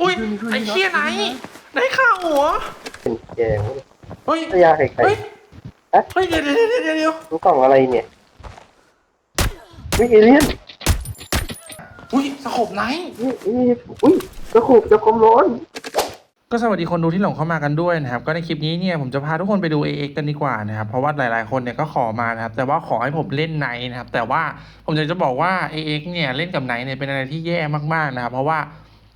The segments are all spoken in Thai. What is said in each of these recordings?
อุ้ยไอ้เคี้ยไหนได้ข่าวหัวเป็นแกงเฮ้ยพยาไข่ไข่เฮ้ยเฮ้ยเดี๋ยวเดี๋ยวเดี๋ยวเดี๋ยวเดี๋ยวรู้กล่องอะไรเนี่ยวิเอเลียนอุ้ยสกบไหนนี่นี่อุ้ยกระขุบจะคมร้อนก็สวัสดีคนดูที่หลงเข้ามากันด้วยนะครับก็ในคลิปนี้เนี่ยผมจะพาทุกคนไปดู AX กันดีกว่านะครับเพราะว่าหลายๆคนเนี่ยก็ขอมานะครับแต่ว่าขอให้ผมเล่นไนท์นะครับแต่ว่าผมอยากจะบอกว่า AX เนี่ยเล่นกับไนท์เนี่ยเป็นอะไรที่แย่มากๆนะครับเพราะว่า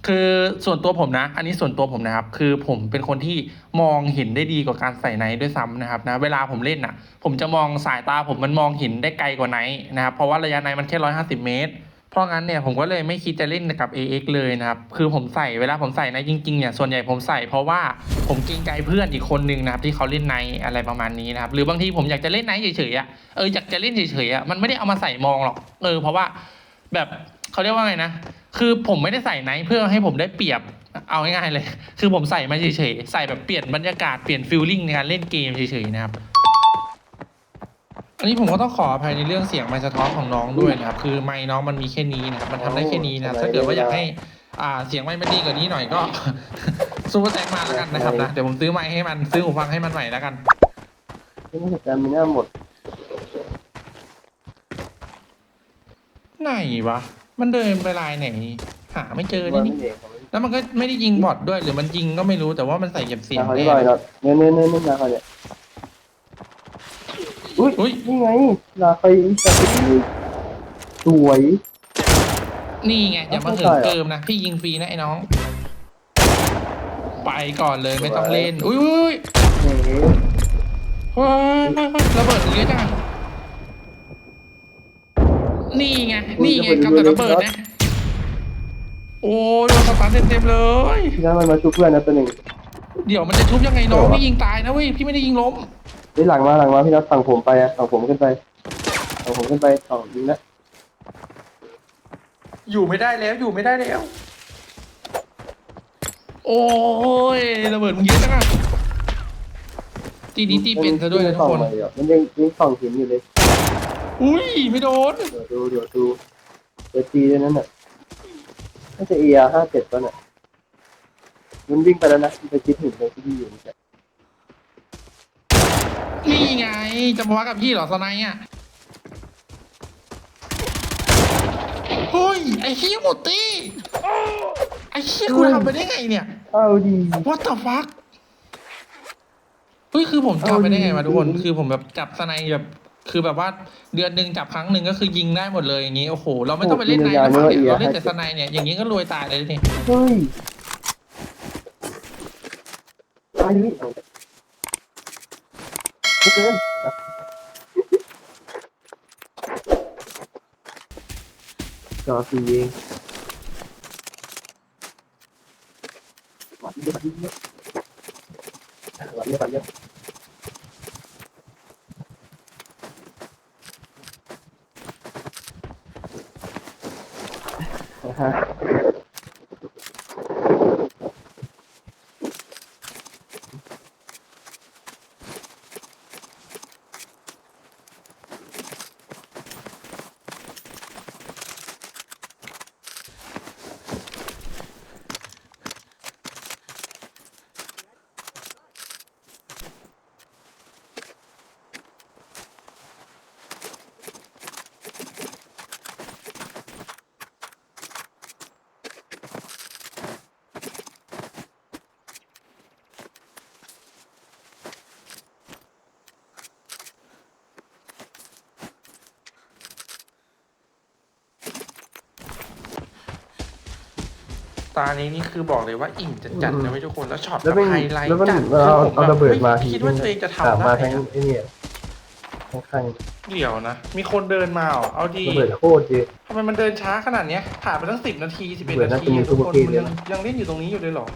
คือส่วนตัวผมนะ อันนี้ส่วนตัวผมนะครับ คือผมเป็นคนที่มองเห็นได้ดีกว่าการใส่ไนท์ด้วยซ้ำนะครับนะ เวลาผมเล่นอะ ผมจะมองสายตาผมมันมองเห็นได้ไกลกว่าไนท์นะครับ เพราะว่าระยะไนท์มันแค่ร้อยห้าสิบเมตร เพราะงั้นเนี่ยผมก็เลยไม่คิดจะเล่นกับ AX เลยนะครับ คือผมใส่เวลาผมใส่นะจริงๆเนี่ย ส่วนใหญ่ผมใส่เพราะว่าผมเกรงใจเพื่อนอีกคนนึงนะครับที่เขาเล่นไนท์อะไรประมาณนี้นะครับ หรือบางทีผมอยากจะเล่นไนท์เฉยๆอะ เอออยากจะเล่นเฉยๆอะ มันไม่ได้เอามาใส่มองหรอก เออเพราะว่าแบบเขาเรียกว่าไงนะ คือผมไม่ได้ใส่ไนท์เพื่อให้ผมได้เปรียบเอาง่ายๆเลย คือผมใส่มาเฉยๆ ใส่แบบเปลี่ยนบรรยากาศเปลี่ยนฟิลลิ่งในการเล่นเกมเฉยๆนะครับ อันนี้ผมก็ต้องขออภัยในเรื่องเสียงไมค์สะท้อนของน้องด้วยนะครับ คือไมค์น้องมันมีแค่นี้นะครับ มันทำได้แค่นี้นะครับ ถ้าเกิดว่าอยากให้ อ่า เสียงไมค์มันดีกว่านี้หน่อยก็ ซูเปอร์แจ็คมาแล้วกันนะครับนะ เดี๋ยวผมซื้อไมค์ให้มัน ซื้อหูฟังให้มันใหม่แล้วกันนี่ไม่ใช่การมีหน้าหมด ไหนวะ มันเดินไปลายไหน หาไม่เจอว่านี่ไม่นี่เด็กแล้วมันก็ไม่ได้ยิงบอทด้วยหรือมันยิงก็ไม่รู้แต่ว่ามันใส่เก็บเสียงเขาแน่ที่ลอยเนาะเนื้อเนื้อเนื้อเนื้อนาเขาเนี่ยอุ้ยอุ้ยนี่ไงนาไฟจะสวย นี่ไงอย่ามาเหินเกิมนะพี่ยิงฟรีนะไอ้น้อง ไปก่อนเลยไม่ต้องเล่น อุ้ยอุ้ยเฮ้ยเฮ้ยเฮ้ยเฮ้ยระเบิดเยอะจังอะ นี่ไง นี่ไงกำแต่ระเบิดนะ โอ้ยโดนสตันเต็มๆเลยที่นั่นมันมาชุบเพื่อนนะตัวหนึ่งเดี๋ยวมันจะชุบยังไงน้องโอ้พี่ยิงตายนะเว้ยพี่ไม่ได้ยิงล้มนี่หลังมาหลังมาพี่นัทฝั่งผมไปอะฝั่งผมขึ้นไปฝั่งผมขึ้นไปสองยิงนะอยู่ไม่ได้แล้วอยู่ไม่ได้แล้ว โอ้ยระเบิดมึงเยอะจังอะตีนี้ตีเป็นซะด้วยนะทุกคนมัยังมันยังยิงสองหินอยู่เลย อุ้ยไม่โดนเดี๋ยวดูเดี๋ยวดูเดี๋ยวตีด้วยนั่นน่ะน่าจะเอียห้าเจ็ดป่ะน่ะมันวิ่งไปแล้วนะมันไปคิดหินตรงที่พี่อยู่นี่แหละนี่ไงจะมาว่ากับพี่เหรอสไนด์อะเฮ้ยไอ้เฮียหมดตีไอ้เฮียกูทำไปได้ไงเนี่ย เอาดี What the fuck เฮ้ยคือผมจำไปได้ไงมาทุกคน คือผมแบบจับสไนด์แบบ คือแบบว่าเดือนหนึ่งจับครั้งหนึ่งก็คือยิงได้หมดเลยอย่างนี้โอ้โหเราไม่ต้องไปเล่นไนท์แล้วมั้งเนี่ยเราเล่นแต่สไนด์เนี่ยอย่างนี้ก็รวยตายเลยนี่เฮ้ยไอ้นี่เอาไม่เกินจอสีเองหวานเยอะหวานเยอะหวานเยอะหวานเยอะ น ตานี้นี่คือบอกเลยว่าอิ่มจัดจัดนะไม่ทุกคนแล้วช็อตแล้วแบบมันไฮไลท์แล้วมันจัดเอาคือผมเอาระเบิดมาไม่คิดว่าตัวเองจะถามทำมาได้ทั้งอะไอ้เนี่ยข้างเดี๋ยวนะ มีคนเดินมาเหรอเอาดีๆระเบิดโคตรเยอะ ทำไมมันเดินช้าขนาดเนี้ยผ่านไปตั้งสิบนาทีสิบเอ็ดเหมือนนาน่าทีจะมีทุกคนซูเปอร์เกมมันเลยยังนะ ยังเล่นอยู่ตรงนี้อยู่เลยเหรอ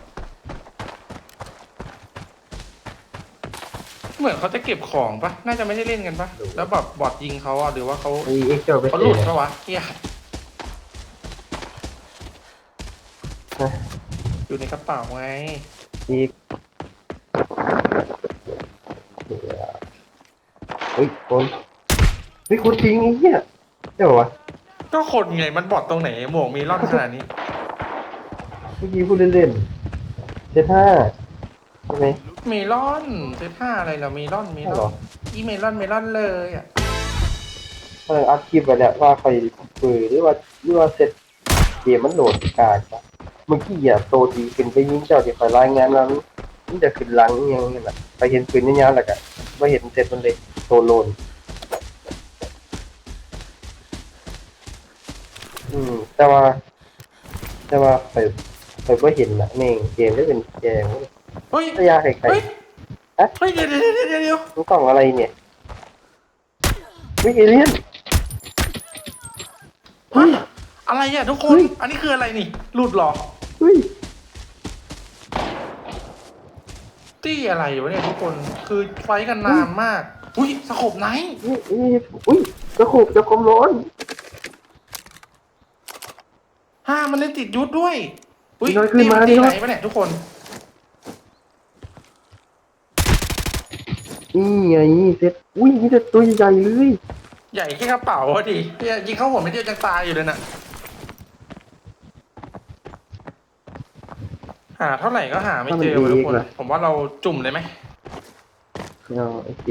เหมือนเขาจะเก็บของปะน่าจะไม่ได้เล่นกันปะแล้วแบบบอดยิงเขาอะหรือว่าเขาไอ้เอ็กซ์จะเอาไปเขาหเตะลุดปะวะเฮีย อยู่ในกระเป๋าไงอีกเฮ้ยคนเฮ้ยคนทิ้งไอ้เหี้ยใช่ปะวะก็คนไงมันบอดตรงไหนหมวกมีร่อนขนาดนี้ เมื่อกี้พูดเล่นๆเจ็ดห้าใช่ไหม เมลอนเซตห้าอะไรเหราเมลอนเมลใช่เหรออ นอีเมลอนเมลอนเลยอะเอออัดคลิปไปแล้วว่าใครปืนหรือว่าหรือว่าเสร็จเกมมันโหลดกากปะ เมื่อกี้อะโตทีขึ้นไปยิงเจ้าที่คอยรายงานแล้วมันจะขึ้นหลังอยังนี้แหละไปเห็นปืนยาวๆแล้วก็ไม่เห็นเสร็จมันเลยโตโลนอืม แต่ว่า แต่ว่าไปไปไม่เห็นนะแม่งเกมได้เป็นแกงเฮ้ยระยะไกลเฮ้ยเฮ้ยเดี๋ยวเดี๋ยวเดี๋ยวเดี๋ยวเดี๋ยวๆมันกล่องอะไรเนี่ยวิเอเลียนเฮ้ยอะไรอะทุกคเฮ้นยอันนี้คืออะไรนี่หลุดเหรอ เฮ้ยตี้อะไรวะเนี่ยทุกคนคือไฟกันนานมาก อุ้ยสกบไหนนี่นี่อุ้ยกระขบจะความร้อนห้ามันเล่นติดยุทธด้วย อุ้ยน้อยขึ้นนี่มันตีนี่ไหนวะ ปะเนี่ยทุกคน นี่ไงเซ็ตอุ้ยนี่จะตัวใหญ่เลย ใหญ่แค่กระเป๋าพอดีเนี่ยยิงเข้าหัวไม่เดียวยังตายอยู่เลยน่ะ หาเท่าไหร่ก็หาไม่เจอว่ะทุกคน ผมว่าเราจุ่มเลยไหมอ๋อโอเค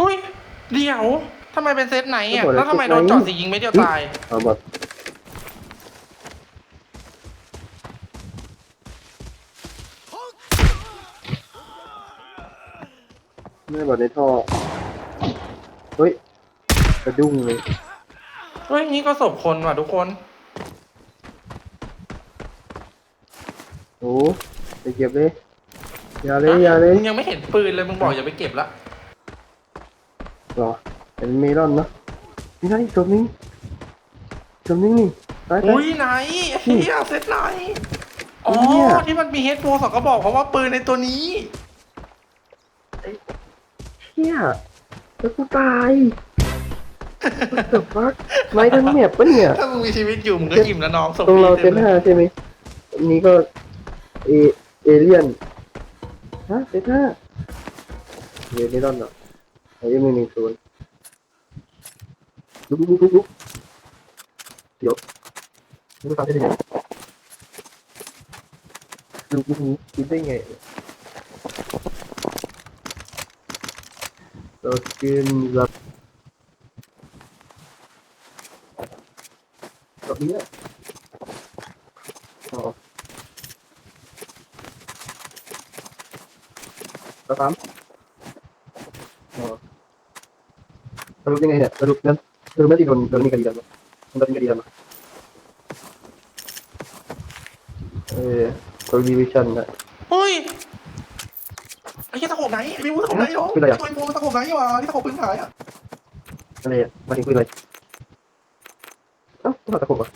อุ้ยเดี๋ยวทำไมเป็นเซตไหนอะ แล้วทำไมโดนเจอดสียิงไม่เดียวตาย เอาหมดไม่หมดในท่อ เฮ้ยกระดุ้งเลย เฮ้ยนี่ก็ศพคนว่ะทุกคน โอ้ไป เก็บเลยอย่าเลยอย่าเลยมึงยังไม่เห็นปืนเลยมึงบอกอย่าไปเก็บละรอเป็นเมลอนเนาะนี่นะอีกตัวนึงตัวนึงนี่ตายตายอุ้ยไหนเฮียเซตไหนอ๋อเนี่ยที่มันมีเฮดโฟสองกระบอกเพราะว่าปืนในตัวนี้เฮียแล้วกูตายเดือฟักไม้ทั้งแมปปะเนี่ย ถ้ามึงมีชีวิตอยู่มึงก็ยิ้มแล้วน้องศพตรงเราพี่เต็มลยห้าใช่ไหมอันนี้ก็เอ เอเลียนฮะเต็มห้าเอเลียนเหรอไอ้ยังมีหนึ่งศูนย์ลุกลุกลุกลุกเดี๋ยวลุกตามได้ยังไงลุกลุกลุกกินได้ไงเรากินแบบแบบนี้อะอ๋อแล้ว สามอ๋อสรุปยังไงเนี่ยสรุปนั้นสรุปไม่ได้โดนโดนนี่กันดีกันมั้ยโดนนี่กันดีกันมั้ยเออตัวดีวิชั่นนะเฮ้ยไอ้เหี้ยตะโขบไหนมีมือตะโขบไหนเหรอคืออะไรอะไอ้โมตะโขบไหนวะที่ตะโขบปืนหายอะอะไรอะมาถึงคุยเลยเอ้าต้องตะโกนวะ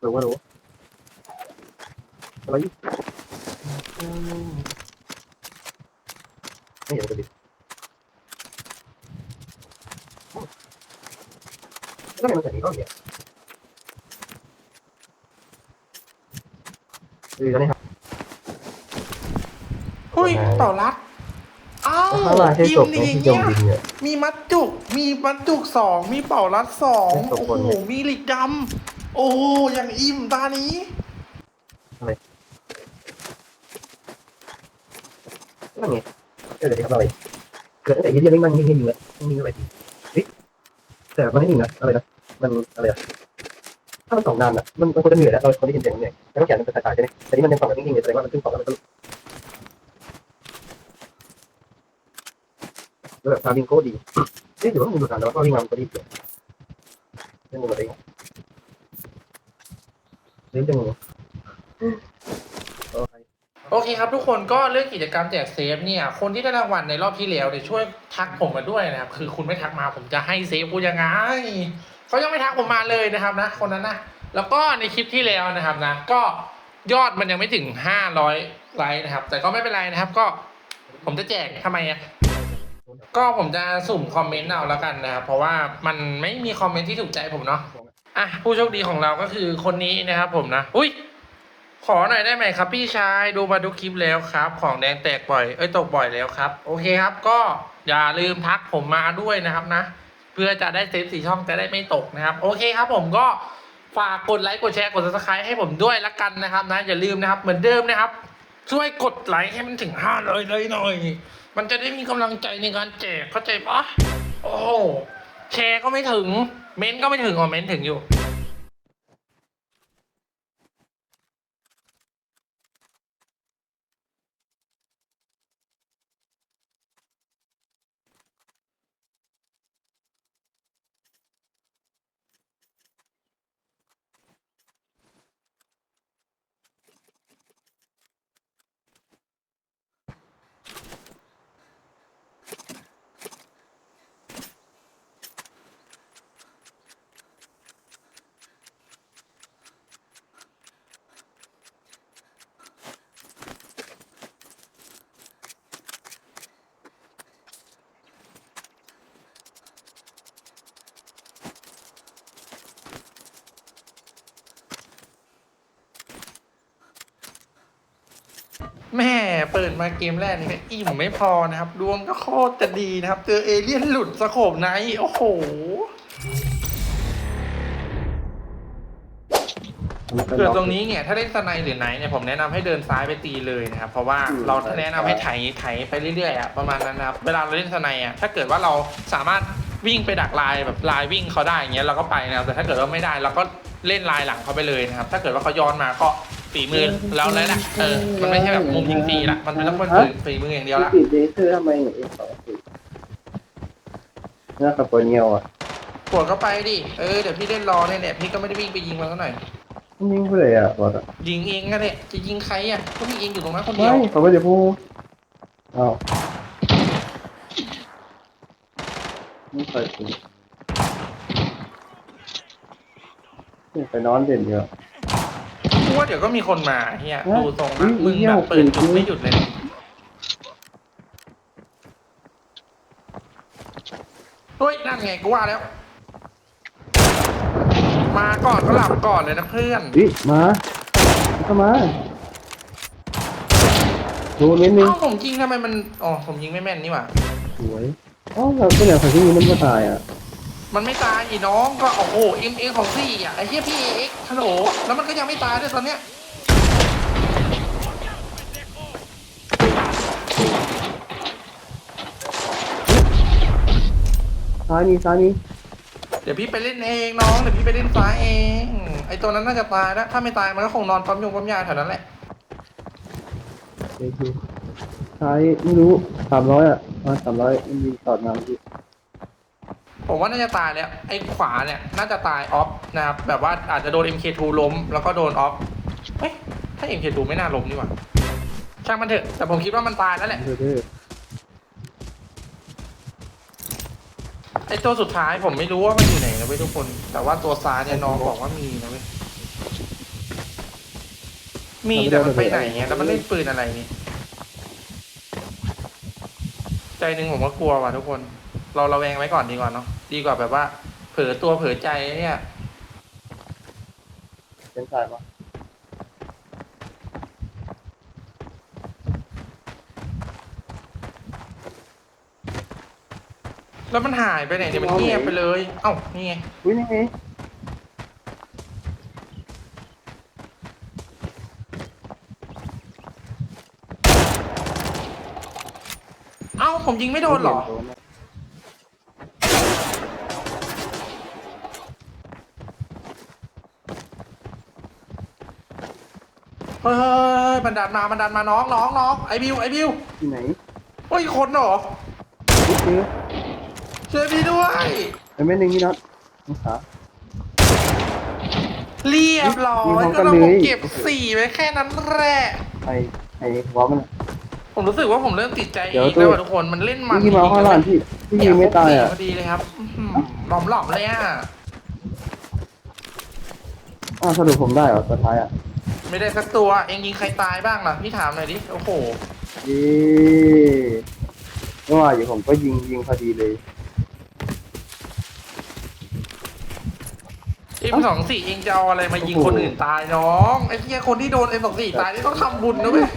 หรือว่าหรือว่าอะไรไม่เห็นเลยดิแล้วทำไมมันใส่นี้ก็เนี่ย เออแล้วนี่ครับเฮ้ยต่อรัดอ้าวถ้าลายให้ยิจมบดีงที่จเงี้มยดินเนี่ย มีมัดจุก มีมัดจุกสองมีเป่ารัดสองให้จบโอ้คนโหเนี่ย มีหลิกดำโอ้โหอย่างอิ่มตานี้ไรนั่นไงเออเดี๋ยวทำอะไรเกิดตั้งแต่ยี่เรียนไม่มันนิ่งๆเลยนิ่งๆอะไรดีเฮ้ยแต่มันไม่นิ่งนะอะไรนะมันอะไรอะ ถ้ามันสองนานอะมันมันควรจะเหนื่อยแล้วเราคนได้ยินเสียงเหนื่อยแล้วต้องแขนมันเป็นสายๆใช่ไหมแต่นี่มันยังสองแบบนิ่งๆเลยแสดงว่ามันขึ้นสองแล้วมันก็แล้วแบบพาวิ่งโคดีเอ๊ะหรือว่ามันดูสารแล้วว่าวิ่งมามันก็ดีเกินเรื่องอะไรเรื่องจังเลยโอเคโอเคครับทุกคนก็เรื่องกิจกรรมแจกเซฟเนี่ยคนที่ได้รางวัลในรอบที่แล้วเนี่ยช่วยทักผมมาด้วยนะครับคือคุณไม่ทักมาผมจะให้เซฟคุณยังไง เขายังไม่ทักผมมาเลยนะครับนะ คนนั้นนะ แล้วก็ในคลิปที่แล้วนะครับนะ ก็ยอดมันยังไม่ถึงห้าร้อยไลค์นะครับ แต่ก็ไม่เป็นไรนะครับ ก็ผมจะแจกทำไมอะก็ผมจะสุ่มคอมเมนต์เอาแล้วกันนะครับเพราะว่ามันไม่มีคอมเมนต์ที่ถูกใจผมเนาะอะผู้โชคดีของเราก็คือคนนี้นะครับ ผมนะอุ้ยขอหน่อยได้ไหมครับ พี่ชายดูมาดูคลิปแล้วครับ ของแดงแตกบ่อยเอ้ยตกบ่อยแล้วครับ โอเคครับ ก็อย่าลืมทักผมมาด้วยนะครับนะ เพื่อจะได้เซฟสีช่องจะได้ไม่ตกนะครับ โอเคครับผมก็ฝากกดไลค์กดแชร์กด subscribe ให้ผมด้วยละกันนะครับนะอย่าลืมนะครับเหมือนเดิมนะครับ ช่วยกดไลค์ให้มันถึงห้าเลยเลยหน่อย มันจะได้มีกำลังใจในการแจกเข้าใจปะโอ้แชร์ก็ไม่ถึง เม้นก็ไม่ถึงอ๋อเม้นถึงอยู่ แม่ เปิดมาเกมแรกนี่ก็อิ่มไม่พอนะครับ ดวงก็โคตรจะดีนะครับ เจอเอเลี่ยนหลุดสโคบไนโอ้โหเกิดตรงนี้เนี่ยถ้าเล่นสไนหรือไนเนี่ยผมแนะนำให้เดินซ้ายไปตีเลยนะครับ เพราะว่าเราแนะนำให้ไถไถไปเรื่อยๆอะประมาณนั้นนะครับ เวลาเราเล่นสไนอะถ้าเกิดว่าเราสามารถวิ่งไปดักลายแบบลายวิ่งเขาได้อย่างเงี้ยเราก็ไปนะครับแต่ถ้าเกิดว่าไม่ได้เราก็เล่นลายหลังเขาไปเลยนะครับ ถ้าเกิดว่าเขาย้อนมาก็ ฝีมือแล้วแล้วแหละเออมันไม่ใช่แบบมุมยิงฟรีละมันเป็นต้องเป็นฝีฝีมืออย่างเดียวละปิดเลเซอร์ทำไมเนี่ยเอ็กสองสี่น่าขับตัวเนียวอะปวดเข้าไปดิเออเดี๋ยวพี่เล่นรอเนี่ยแหละพี่ก็ไม่ได้วิ่งไปยิงมันเท่าไหร่อยมันยิงไปเลยอะบอสอะยิงเองก็ได้จะยิงใครอะก็พี่เองอยู่ตรงนั้นคนเดียไม่วเขาไม่ได้พูดอ้าวไม่เคยพูดเนี่ยไปนอนเด่นเดียว กูว่าเดี๋ยวก็มีคนมาเฮียเฮ้ยดูทรงอุ๊นะยมึงเหี้ยแบบเปิดจุดหกหนึ่งไม่หยุดเลยนะเฮ้ยนั่นไงกูว่าแล้ว มาก่อนก็หลับก่อนเลยนะเพื่อนวิมาเข้ามาดูนิดนึงเอ้าผมยิงทำไมมันอ๋อผมยิงไม่แม่นนี่หว่าสวยอ๋อเราก็เนี่ยคนที่มีน้ำก็ตายอะ มันไม่ตายอีน้องก็โอ้โหเอ็มเอของซี่อะไอ้เฮียพี่เอ็กฮัลโหลแล้วมันก็ยังไม่ตายด้วยตอนเนี้ยซ้ายนี้ซ้ายนี้เดี๋ยวพี่ไปเล่นเองน้องเดี๋ยวพี่ไปเล่นซ้ายเองไอ้ตัวนั้นน่าจะตายแล้วถ้าไม่ตายมันก็คงนอนปั๊มยงปั๊มยาแถวนั้นแหละเดี๋ยวดูซ้ายไม่รู้สามร้อยอะมาสามร้อยมันมีตอดมาเมื่อกี้ ผมว่าน่าจะตายแล้วไอ้ขวาเนี่ยน่าจะตายออฟนะครับแบบว่าอาจจะโดน MK2 ล้ม แล้วก็โดนออฟเฮ้ยถ้า MK2 ไม่น่าล้มนี่หว่าช่างมันเถอะแต่ผมคิดว่ามันตายแล้วแหละเด้อเด้อไอ้ตัวสุดท้ายผมไม่รู้ว่ามันอยู่ไหนนะเว้ยทุกคน แต่ว่าตัวซ้ายเนี่ยน้องบอกว่ามีนะเว้ยมีแต่มันไปไหนเงี้ยแล้วมันเล่นปืนอะไรนี่ใจหนึ่งผมก็กลัวว่ะทุกคน เราระแวงไว้ก่อนดีกว่าเนาะ ดีกว่าแบบว่า เผลอตัวเผลอใจเนี่ยเป็นสายปะแล้วมันหายไปไหนเนี่ยมันเงียบไปเลย เอ้านี่ไงอุ้ยนี่ไงเอ้าผมยิงไม่โดนเหรอ เฮ้ยบันดาลมาบันดาลมาน้องน้องน้องไอบิวไอบิวที่ไหนเฮ้ยคนเหรอนี่คือช่วยพี่ด้วยไอ้แม่หนึ่งนี่นัดนี่ขา เรียบร้อยิงยพร้อมกัก็นเราเลยเก็บสี่ไว้แค่นั้นแหละไอ้ไอ้หัวมันอะ ผมรู้สึกว่าผมเริ่มติดใจเดี๋ยวอีกตู้ แล้วอะทุกคนมันเล่นมันนี่มาข้างล่างที่ที่ยิงไม่ตายอะ พอดีเลยครับอื้อหือหลอมหลอมๆเลยอะอ้าวสรุปผมได้เหรอสุดท้ายอะ ไม่ได้สักตัว เองยิงใครตายบ้างล่ะ พี่ถามหน่อยดิ โอ้โหเย้เมื่อวานอยู่ผมก็ยิงยิงพอดีเลย M24 เองจะเอาอะไรมายิงคนอื่นตายน้อง ไอ้เหี้ยคนที่โดน M24 ตายนี่ต้องทำบุญนะเว้ย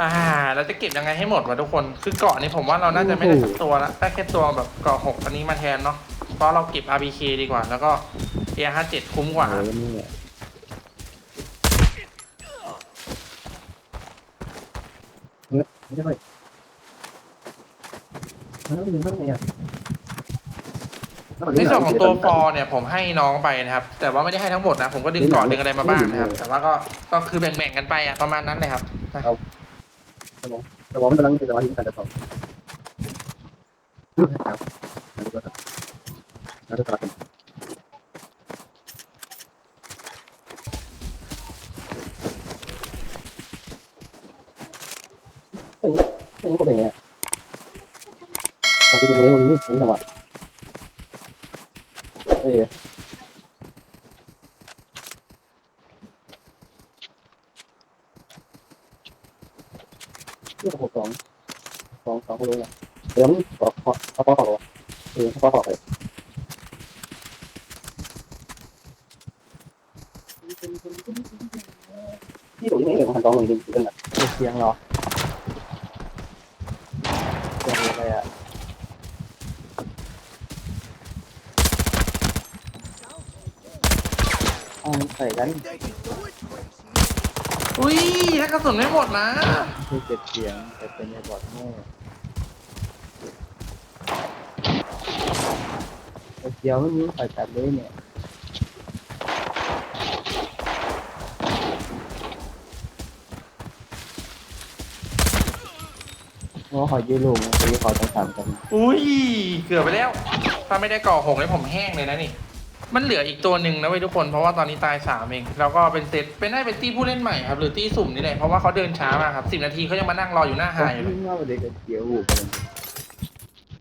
อ่าเราจะเก็บยังไงให้หมดวะทุกคน คือเกาะนี้ผมว่าเราน่าจะไม่ได้สักตัวละได้แค่ตัวแบบเกาะหกอันนี้มาแทนเนาะ เพราะเราเก็บ RPK ดีกว่า แล้วก็ AR57 คุ้มกว่า โอ้ยนี่เฮ้ยไม่ได้ไปแล้วมันเป็นไงอะในส่วนของตัวฟอร์เนี่ยผมให้น้องไปนะครับ แต่ว่าไม่ได้ให้ทั้งหมดนะ ผมก็ดึงก่อนดึงอะไรมาบ้างนะครับ แต่ว่าก็ก็คือแบ่งๆกันไปอะประมาณนั้นเลยครับนะแต่ว่ามันกำลังเป็นสมาธิการจะสอบครับแล้วก็แล้วก็ตัด เฮ้ยเฮ้ยก็เป็นไงตอนที่ตรงนี้มันนี่ถึงจังหวะเฮ้ยเรื่หกสองสองสองคนเลยเดี๋ยวมันขอขอขอขอขอเออขอขอไปที่ตรงนี้เองมันสองหนึ่งจริงๆนะเสียงเหรอเสียงอะไรอะเอามันใส่กันอุ้ยถ้ากระสุนไม่หมดนะคือเก็บเสียงแต่เป็นในบอดโม่แต่เดียวไม่มีใครจับเลยเนี่ยว่าขอยืดลูกมันคือขอต้องถามกัน อุ้ยเกือบไปแล้ว ถ้าไม่ได้ก่อหงเลยผมแห้งเลยนะนี่ มันเหลืออีกตัวหนึ่งนะเว้ยทุกคนเพราะว่าตอนนี้ตายสามเองแล้วก็เป็นเซตเป็นได้เป็นตี้ผู้เล่นใหม่ครับหรือตี้สุ่มนี่แหละเพราะว่าเขาเดินช้ามากครับสิบนาทีเขายังมานั่งรออยู่หน้าไฮอยู่เลยว่าเด็กเกี่ยวหูกัน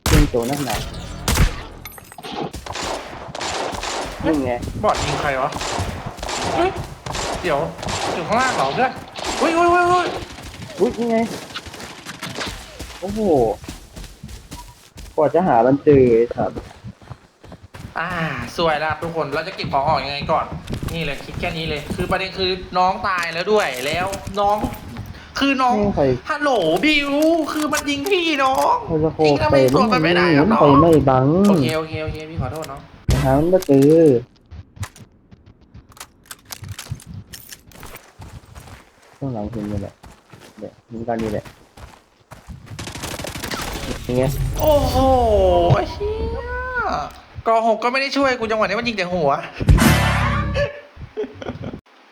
เครื่องโจนักหนานี่ไงบอดยิงใครวะเฮ้ยเดี๋ยวอยู่ข้างล่างเหรอเพื่อนอุ้ยอุ้ยอุ้ยอุ้ยอุ้ยนี่ไงโอ้โหกว่าจะหามันเจอไอ้สัตว์ อ่าสวยแล้วทุกคนเราจะเก็บของออกยังไงก่อน นี่เลยคิดแค่นี้เลย คือประเด็นคือน้องตายแล้วด้วยแล้วน้อง คือน้องไม่ใครฮัลโหลบิวคือมันยิงพี่น้องเขาจะโคพี่ทำไมสวนมันไม่ได้ครับน้องไปไม่บังโอเคโอเคโอเคพี่ขอโทษน้องหามันไม่เจอข้างหลังเห็นนี่แหละเนี่ยยิงกันนี่แหละยังไงโอ้โหเฮีย กอหกก็ไม่ได้ช่วยกูจังหวะนี้มันยิงแต่หัว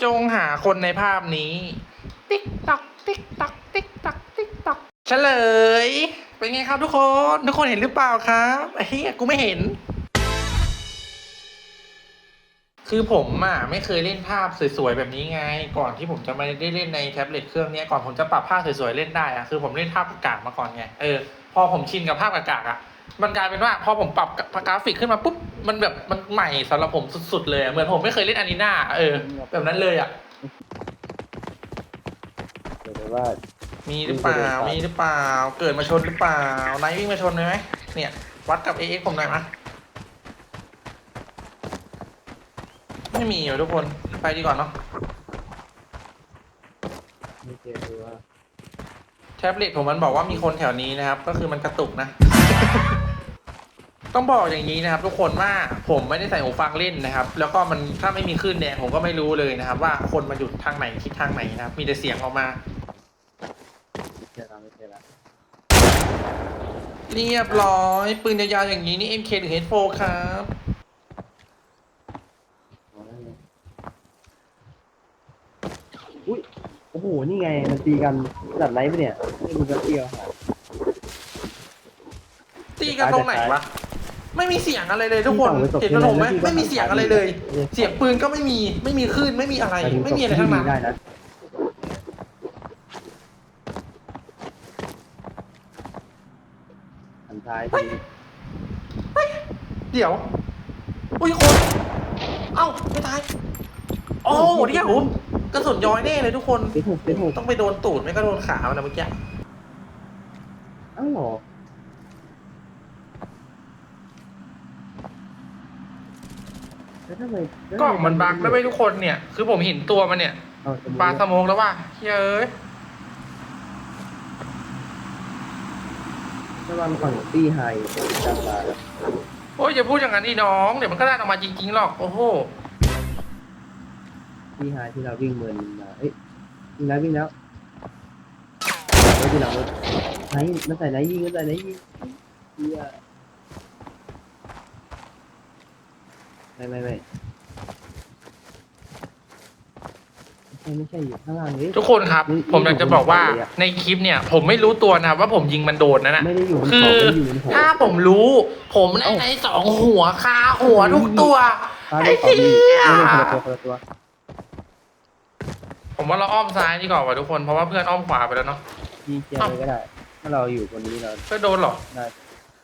จงหาคนในภาพนี้ ติ๊กตัก ติ๊กตัก ติ๊กตัก ติ๊กตักเฉลย เป็นไงครับทุกคน ทุกคนเห็นหรือเปล่าครับไอ้เฮียกูไม่เห็น คือผมอะไม่เคยเล่นภาพสวยๆแบบนี้ไง ก่อนที่ผมจะมาได้เล่นในแท็บเล็ตเครื่องเนี้ยก่อนผมจะปรับภาพสวยๆเล่นได้อะคือผมเล่นภาพกากๆมาก่อนไง เออ พอผมชินกับภาพกากๆอะ มันกลายเป็นว่าพอผมปรับกราฟิกขึ้นมาปุ๊บมันแบบมันใหม่สำหรับผมสุดๆเลยอะเหมือนผมไม่เคยเล่นอานีนาเออ แบบนั้นเลยอะ เดี๋ยวว่า มีหรือเปล่า มีหรือเปล่า เกิดมาชนหรือเปล่า ไนท์วิ่งมาชนเลยไหมเนี่ย วัดกับ AX ผมหน่อยมะไม่มีอยู่ทุกคน ไปดีก่อนเนาะไม่เจอดูว่า แท็บเล็ตผมมันบอกว่ามีคนแถวนี้นะครับ ก็คือมันกระตุกนะ ต้องบอกอย่างนี้นะครับ ทุกคนว่าผมไม่ได้ใส่หูฟังเล่นนะครับ แล้วก็มันถ้าไม่มีคลื่นแดงผมก็ไม่รู้เลยนะครับ ว่าคนมาอยู่ทางไหนทิศทางไหนนะครับ มีแต่เสียงออกมาไม่เจอแล้วไม่เจอแล้วเรียบร้อย ปืนยาวๆอย่างนี้นี่ MK หรือ H4 ครับอุ้ยโอ้โห นี่ไง มันตีกันระดับไหนปะเนี่ยนี่มันก็เที่ยวหาตีกันตรงไหนวะ ไม่มีเสียงอะไรเลยทุกคนเห็นขนมไหมไม่มีเสียงอะไรเลย เสียงปืนก็ไม่มีไม่มีคลื่นไม่มีอะไร ไม่มีอะไรทั้งนั้นได้นะหันท้ายทีเดี๋ยวอุ้ยคน เอ้าไม่ตายโอ้เดี๋ยวกระสุนย้อยแน่เลยทุกคนเจ็ดหกเจ็ดหกต้องไปโดนตูดไม่ก็โดนขามันนะเมื่อกี้อ้าวเหรอ แล้ว ทำไมแล้วก็ทำไมันบักแล้วไม่ทุกคนเนี่ย คือผมเห็นตัวมันเนี่ยเอาสมมุติปลาสโมกแล้วว่าเฮ้ยระวังฝั่งตีไฮจำมาแล้วโอ้ยอย่าพูดอย่างนั้นดิน้อง เดี๋ยวมันก็ได้ออกมาจริงๆหรอก โอ้โห ตีไฮที่เราวิ่งเมินมาเอ้ยวิ่งแล้ววิ่งแล้วเฮ้ยที่เราไหนมันใส่ไหนยิงมันใส่ไหนยิงเฮีย ไม่ไม่ไม่ไม่ไม่ใช่อยู่ข้างล่างนี้ ทุกคนครับ ผมอยากจะบอกว่าในคลิปเนี่ย ผมไม่รู้ตัวนะครับว่าผมยิงมันโดนนั่นน่ะไม่ได้อยู่บนคืเขาอ ไม่ได้อยู่บนหัวถ้าผมรู้ ผมได้ในสองหัวคาหัวทุกตัว ฟ้าได้เขาดีไม่ได้คนละตัวคนละตัวผมว่าเราอ้อมซ้ายดีกว่าว่ะทุกคนเพราะว่าเพื่อนอ้อมขวาไปแล้วเนาะยิงเกียร์เลยก็ได้ ถ้าเราอยู่บนนี้เราเพื่อนโดนเหรอได้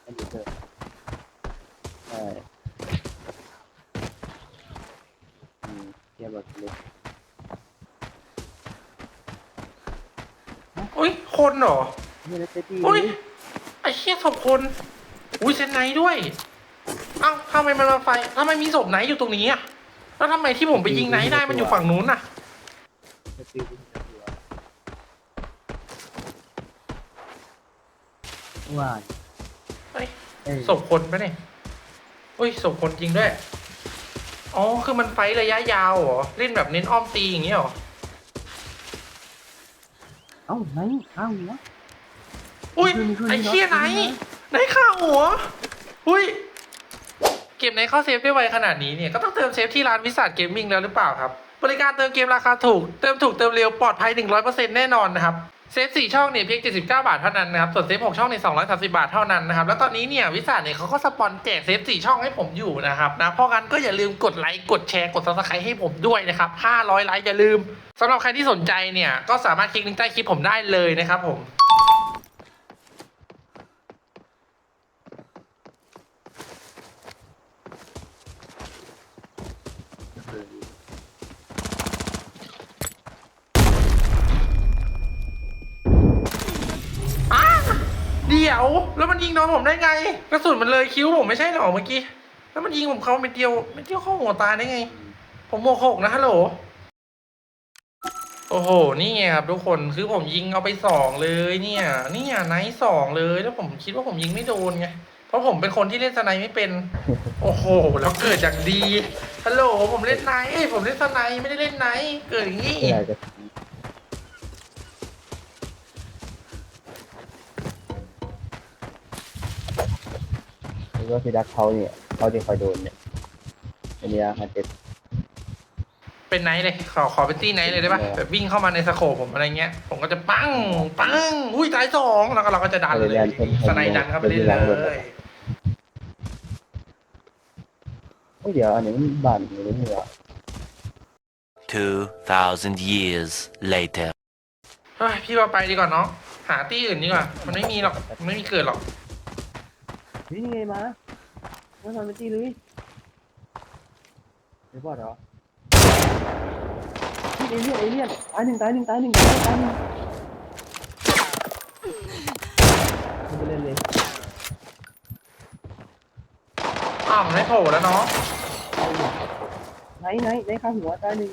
ไม่อยู่เจอใช่อื มเกียร์แบบเล็กอุ้ยคนเหรอนี่นะเจ๊ตี้อุ้ยไอ้เชี่ยศพคน อุ้ยเซนไนท์ด้วย เอ้าทำไมมันมาไฟทำไมมีศพไนท์อยู่ตรงนี้อะ แล้วทำไมที่ผมไปยิงไนท์ได้มันอยู่ฝั่งนู้นน่ะเจ๊ตี้ที่จะตัวว่าเฮ้ยเอ้ยศพคนปะเนี่ย อุ้ยศพคนจริงด้วย อ๋อ คือมันไฟท์ระยะยาวเหรอ เล่นแบบเน้นอ้อมตีอย่างเงี้ยเหรอ เอ้าไหนเอ้าอยู่วะอุ้ยมีคนมีคนไอ้เชี่ยไหนไหนข้าหัว อุ้ย เกมไหนเข้าเซฟได้ไวขนาดนี้เนี่ย ก็ต้องเติมเซฟที่ร้านวิสัทเกมมิ่งแล้วหรือเปล่าครับ บริการเติมเกมราคาถูก เติมถูกเติมเร็วปลอดภัย 100%แน่นอนนะครับ เซฟ4ช่องเนี่ยเพียง79 บาทเท่านั้นนะครับ ส่วนเซฟ6ช่องใน230 บาทเท่านั้นนะครับ แล้วตอนนี้เนี่ยวิสาเนี่ยเขาก็สปอนแจกเซฟ4ช่องให้ผมอยู่นะครับนะ เพราะงั้นก็อย่าลืมกดไลค์ กดแชร์ กดซับสไครต์ให้ผมด้วยนะครับ 500 ไลค์อย่าลืมสำหรับใครที่สนใจเนี่ยก็สามารถคลิกลิงก์ใต้คลิปผมได้เลยนะครับผม อ้าเดี๋ยว แล้วมันยิงน้องผม ได้ไงกระสุนมันเลยคิ้วผมไม่ใช่หรอเมื่อกี้ แล้วมันยิงผมเขาเป็นเดียวเป็นเดียวเข้าหัวตายได้ไง ผมโมหกนะฮัลโหล โอ้โห นี่ไงครับทุกคน คือผมยิงเอาไปสองเลยเนี่ย เนี่ยไนท์สองเลย แล้วผมคิดว่าผมยิงไม่โดนไง เพราะผมเป็นคนที่เล่นสไนไม่เป็น โอ้โห แล้วเกิดจากดี ฮัลโหล ผมเล่นไนท์เอ้ยผมเล่นสไนไม่ได้เล่นไนท์เกิดอย่างนี้ ไม่ได้จะหรือว่าพี่ดักเขาเนี่ยเขาจะคอยโดนเนี่ยอันนี้ฮะเจ็ดเป็นไนท์เลย ขอขอเป็นตี้ไนท์เลยได้ปะได้แบบวิ่งเข้ามาในสโคปผมอะไรเงี้ย ผมก็จะปังปังอุ้ยตายสองแล้วก็เราก็จะดันเลยเอาเลยดันสไนด์ดันเข้าไปเล่นเอาเลยดันเลเลยยโอ้ยเดี๋ยวอันนี้มันบานอยู่หรือเปล่า2,000 years later. เฮ้ยพี่ว่าไปดีกว่าเนาะหาตี้อื่นดีกว่า มันไม่มีหรอก มันไม่มีเกิดหรอก นี่ไงมาว่าทำเป็นตีเลยไอ้บอดเหรอเอเลี่ยนเอเลี่ยนตายหนึ่งตายหนึ่งตายหนึ่งตายตายหนึ่งมันจะเล่นเลยอ้าวมันไม่โผล่แล้วเนาะไหนไหนไหนข้างหัวตายหนึ่ง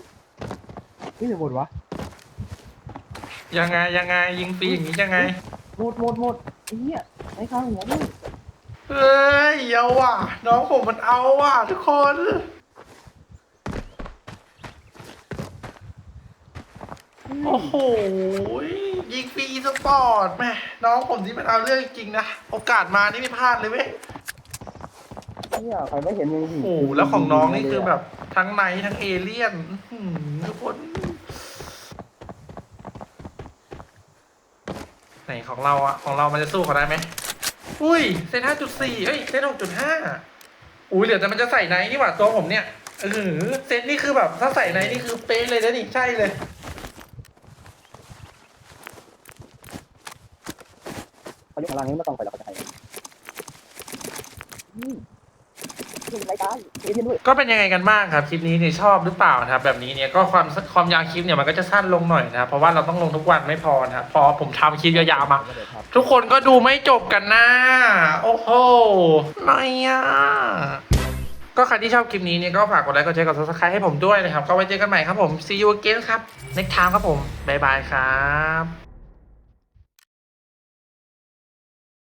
นี่หนึ่งหมดวะยังไงยังไงยิงฟรีอย่างนี้ยังไงหมดหมดหมดไอ้เหี้ยไหนข้างหัวด้วย เฮ้ยเอาว่ะ น้องผมมันเอาว่ะทุกคน โอ้โหยิงฟรีสปอร์ตแม่น้องผมที่มันเอาเรื่องจริงนะ โอกาสมานี่ไม่พลาดเลยเว้ย เนี่ยใครไม่เห็นมึงโอ้โหแล้วของน้องนี่คือแบบ ทั้งไนท์ทั้งเอเลี่ยนอื้อหือทุกคน ไหนของเราอะของเรามันจะสู้เขาได้ไหม อุ้ยเซตห้าจุดสี่เอ้ยเซตหกจุดห้าอุ้ยเหลือแต่มันจะใส่ไนท์นี่หว่าตัวผมเนี่ยเออเซตนี่คือแบบถ้าใส่ไนท์นี่คือเป๊ะเลยนะนี่ใช่เลยเขาอยู่ข้างล่างนี้ไม่ต้องไปหรอกจะไป อืมนี่เป็นไรายเอเลี่ยนด้วยก็เป็นยังไงกันบ้างครับคลิปนี้เนี่ยชอบหรือเปล่านะครับแบบนี้เนี่ยก็ความความยาวคลิปเนี่ยมันก็จะสั้นลงหน่อยนะครับเพราะว่าเราต้องลงทุกวันไม่พอนะครับพอผมทำคลิปยาวๆมาทุกคนก็ดูไม่จบกันนะโอ้โหไม่อะก็ใครที่ชอบคลิปนี้เนี่ยก็ฝากกดไลค์กดแชร์กด subscribe ให้ผมด้วยนะครับ ก็ไว้เจอกันใหม่ครับผม see you again ครับ next time ครับผมบ๊ายบายครับ